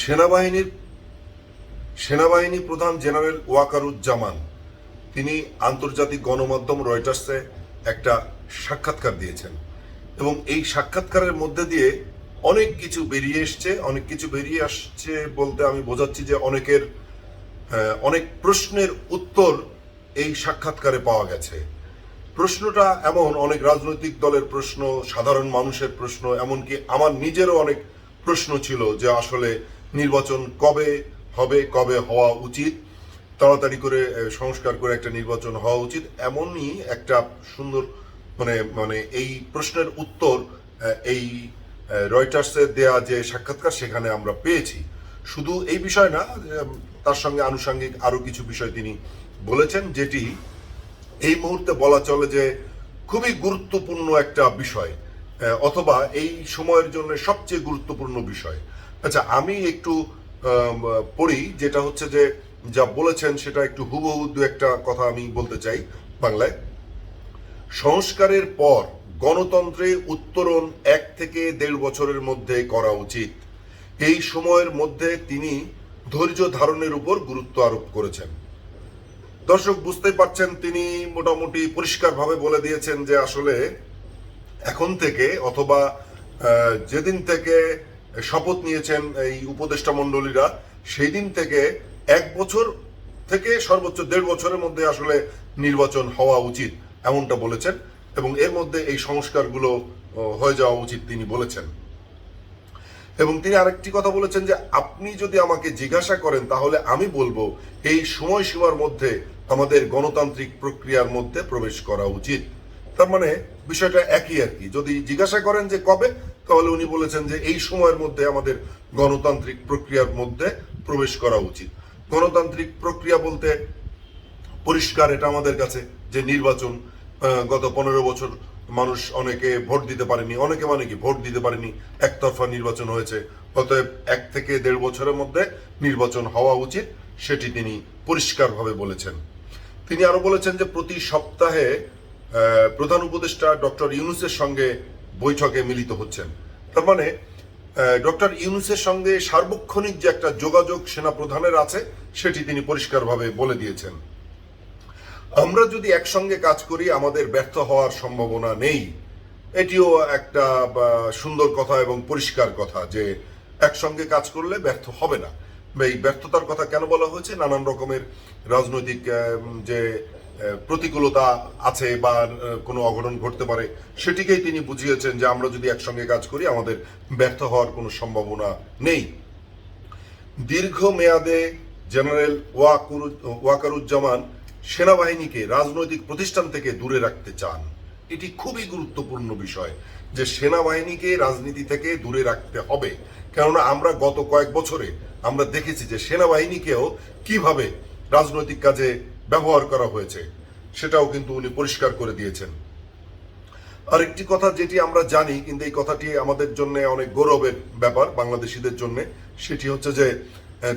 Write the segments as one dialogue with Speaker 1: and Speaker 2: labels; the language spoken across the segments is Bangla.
Speaker 1: সেনাবাহিনীর সেনাবাহিনী প্রধান জেনারেল ওয়াকারুজ্জামান, তিনি আন্তর্জাতিক গণমাধ্যম রয়টার্সে একটা সাক্ষাৎকার দিয়েছেন। এবং এই সাক্ষাৎকারের মধ্যে দিয়ে অনেক কিছু বেরিয়ে এসছে, অনেক কিছু বেরিয়ে আসছে বলতে আমি বোঝাচ্ছি যে অনেকের অনেক প্রশ্নের উত্তর এই সাক্ষাৎকারে পাওয়া গেছে। প্রশ্নটা এমন, অনেক রাজনৈতিক দলের প্রশ্ন, সাধারণ মানুষের প্রশ্ন, এমনকি আমার নিজেরও অনেক প্রশ্ন ছিল যে আসলে নির্বাচন কবে হবে, কবে হওয়া উচিত, তাড়াতাড়ি করে সংস্কার করে একটা নির্বাচন হওয়া উচিত, এমনই একটা সুন্দর মানে মানে এই প্রশ্নের উত্তর এই রয়টার্সের দেয়া যে সাক্ষাৎকার সেখানে আমরা পেয়েছি। শুধু এই বিষয় না তার সঙ্গে আনুষঙ্গিক আরও কিছু বিষয় তিনি বলেছেন, যেটি এই মুহূর্তে বলা চলে যে খুবই গুরুত্বপূর্ণ একটা বিষয় অথবা এই সময়ের জন্য সবচেয়ে গুরুত্বপূর্ণ বিষয়। আচ্ছা আমি একটু পড়ি, যেটা হচ্ছে যে যা বলেছেন সেটা একটু হুবহু দু একটা কথা আমি বলতে চাই বাংলায়। সংস্কারের পর গণতন্ত্রে উত্তরণ এক থেকে দেড় বছরের মধ্যে করা উচিত। এই সময়ের মধ্যে তিনি ধৈর্য ধারণের উপর গুরুত্ব আরোপ করেছেন। দর্শক বুঝতে পারছেন, তিনি মোটামুটি পরিষ্কারভাবে বলে দিয়েছেন যে আসলে এখন থেকে অথবা যেদিন থেকে শপথ নিয়েছেন এই উপদেষ্টা মণ্ডলীরা। সেই দিন থেকে এক বছর থেকে সর্বোচ্চ দেড় বছরের মধ্যে আসলে নির্বাচন হওয়া উচিত, এমনটা বলেছেন এবং এর মধ্যে এই সংস্কারগুলো হয়ে যাওয়া উচিত তিনি বলেছেন। এবং তিনি আরেকটি কথা বলেছেন যে, আপনি যদি আমাকে জিজ্ঞাসা করেন, তাহলে আমি বলব এই সময়সীমার মধ্যে আমাদের গণতান্ত্রিক প্রক্রিয়ার মধ্যে প্রবেশ করা উচিত। তার মানে বিষয়টা একই আর কি। যদি জিজ্ঞাসা করেন যে কবে, তাহলে উনি বলেছেন যে এই সময়ের মধ্যে আমাদের গণতান্ত্রিক প্রক্রিয়ার মধ্যে প্রবেশ করা উচিত। গণতান্ত্রিক প্রক্রিয়া বলতে পরিষ্কার এটা আমাদের কাছে যে নির্বাচন গত পনেরো বছর মানুষ অনেকে ভোট দিতে পারেনি। অনেকে মানে কি, ভোট দিতে পারেনি। একতরফা নির্বাচন হয়েছে। অতএব এক থেকে দেড় বছরের মধ্যে নির্বাচন হওয়া উচিত, সেটি তিনি পরিষ্কারভাবে বলেছেন। তিনি আরও বলেছেন যে প্রতি সপ্তাহে প্রধান উপদেষ্টা ডক্টর ইউনুসের সঙ্গে বৈঠকে মিলিত হচ্ছেন। তার মানে ডক্টর ইউনুসের সঙ্গে সার্বক্ষণিক যে একটা যোগাযোগ সেনা প্রধানের আছে, সেটি তিনি পরিষ্কারভাবে বলে দিয়েছেন। আমরা যদি একসঙ্গে কাজ করি, আমাদের ব্যর্থ হওয়ার সম্ভাবনা নেই। এটিও একটা সুন্দর কথা এবং পরিষ্কার কথা যে একসঙ্গে কাজ করলে ব্যর্থ হবে না। এই ব্যর্থতার কথা কেন বলা হয়েছে? নানান রকমের রাজনৈতিক যে প্রতিকূলতা আছে বা কোনো অঘটন ঘটতে পারে, সেটিকেই তিনি বুঝিয়েছেন যে আমরা যদি একসঙ্গে কাজ করি, আমাদের ব্যর্থ হওয়ার কোনো সম্ভাবনা নেই। দীর্ঘ মেয়াদে জেনারেল ওয়াকুরু- ওয়াকারুজ্জামান সেনাবাহিনীকে রাজনৈতিক প্রতিষ্ঠান থেকে দূরে রাখতে চান। এটি খুবই গুরুত্বপূর্ণ বিষয় যে সেনাবাহিনীকে রাজনীতি থেকে দূরে রাখতে হবে। কেননা আমরা গত কয়েক বছরে আমরা দেখেছি যে সেনাবাহিনীকেও কীভাবে রাজনৈতিক কাজে ব্যবহার করা হয়েছে, সেটাও কিন্তু উনি পরিষ্কার করে দিয়েছেন। আরেকটি কথা যেটি আমরা জানি, কিন্তু এই কথাটি আমাদের জন্য অনেক গৌরবের ব্যাপার, বাংলাদেশিদের জন্য, সেটি হচ্ছে যে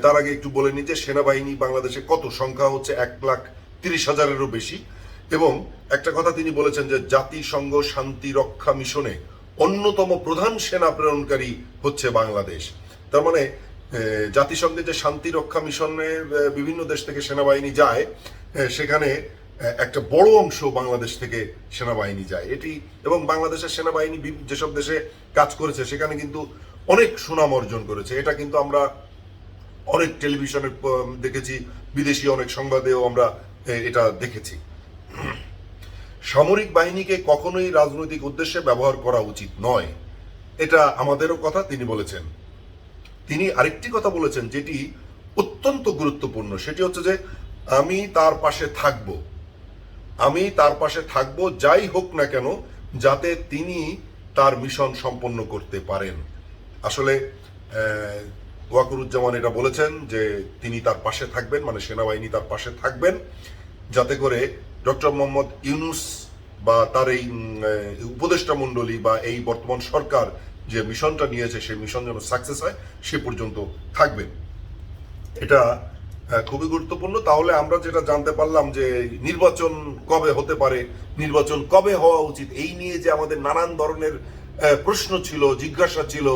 Speaker 1: তার আগে একটু বলে নিই যে, সেনাবাহিনী বাংলাদেশে কত সংখ্যা হচ্ছে? এক লাখ তিরিশ হাজারেরও বেশি। এবং একটা কথা তিনি বলেছেন যে, জাতিসংঘ শান্তি রক্ষা মিশনে অন্যতম প্রধান সেনা প্রেরণকারী হচ্ছে বাংলাদেশ। তার মানে জাতিসংঘে যে শান্তি রক্ষা মিশনে বিভিন্ন দেশ থেকে সেনাবাহিনী যায় সেখানে একটা বড় অংশ বাংলাদেশ থেকে সেনাবাহিনী যায়। এটি এবং বাংলাদেশের সেনাবাহিনী যেসব দেশে কাজ করেছে, সেখানে কিন্তু অনেক সুনাম অর্জন করেছে। এটা কিন্তু আমরা অনেক টেলিভিশনে দেখেছি, বিদেশি অনেক সংবাদেও আমরা এটা দেখেছি। সামরিক বাহিনীকে কখনোই রাজনৈতিক উদ্দেশ্যে ব্যবহার করা উচিত নয়। এটা আমাদেরও কথা, তিনি বলেছেন। তিনি আরেকটি কথা বলেছেন, যেটি অত্যন্ত গুরুত্বপূর্ণ। সেটি হচ্ছে যে আমি তার পাশে থাকব। আমি তার পাশে থাকব যাই হোক না কেন, যাতে তিনি তার মিশন সম্পন্ন করতে পারেন। আসলে ওয়াকুরুজ্জামান এটা বলেছেন যে তিনি তার পাশে থাকবেন মানে সেনাবাহিনী তার পাশে থাকবেন, যাতে করে ডক্টর মোহাম্মদ ইউনুস বা তার এই উপদেষ্টা মণ্ডলী বা এই বর্তমান সরকার যে মিশনটা নিয়েছে, সেই মিশন যেন সাকসেস হয়, সে পর্যন্ত থাকবেন। এটা আহ, খুবই গুরুত্বপূর্ণ। তাহলে আমরা যেটা জানতে পারলাম যে নির্বাচন কবে হতে পারে নির্বাচন কবে হওয়া উচিত এই নিয়ে যে আমাদের নানান ধরনের প্রশ্ন ছিল জিজ্ঞাসা ছিল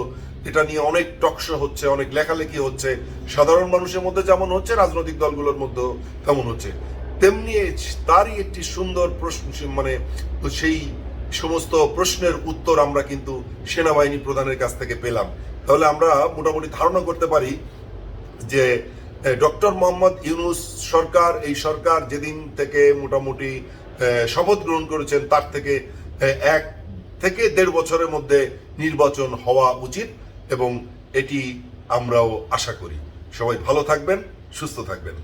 Speaker 1: এটা নিয়ে অনেক টকশো হচ্ছে অনেক লেখালেখি হচ্ছে। সাধারণ মানুষের মধ্যে যেমন হচ্ছে রাজনৈতিক দলগুলোর মধ্যেও তেমন হচ্ছে। তেমনি তারই একটি সুন্দর প্রশ্ন মানে সেই সমস্ত প্রশ্নের উত্তর আমরা কিন্তু সেনাবাহিনী প্রধানের কাছ থেকে পেলাম। তাহলে আমরা মোটামুটি ধারণা করতে পারি যে ডক্টর মোহাম্মদ ইউনুস সরকার, এই সরকার যেদিন থেকে মোটামুটি শপথ গ্রহণ করেছেন, তার থেকে এক থেকে দেড় বছরের মধ্যে নির্বাচন হওয়া উচিত এবং এটি আমরাও আশা করি। সবাই ভালো থাকবেন, সুস্থ থাকবেন।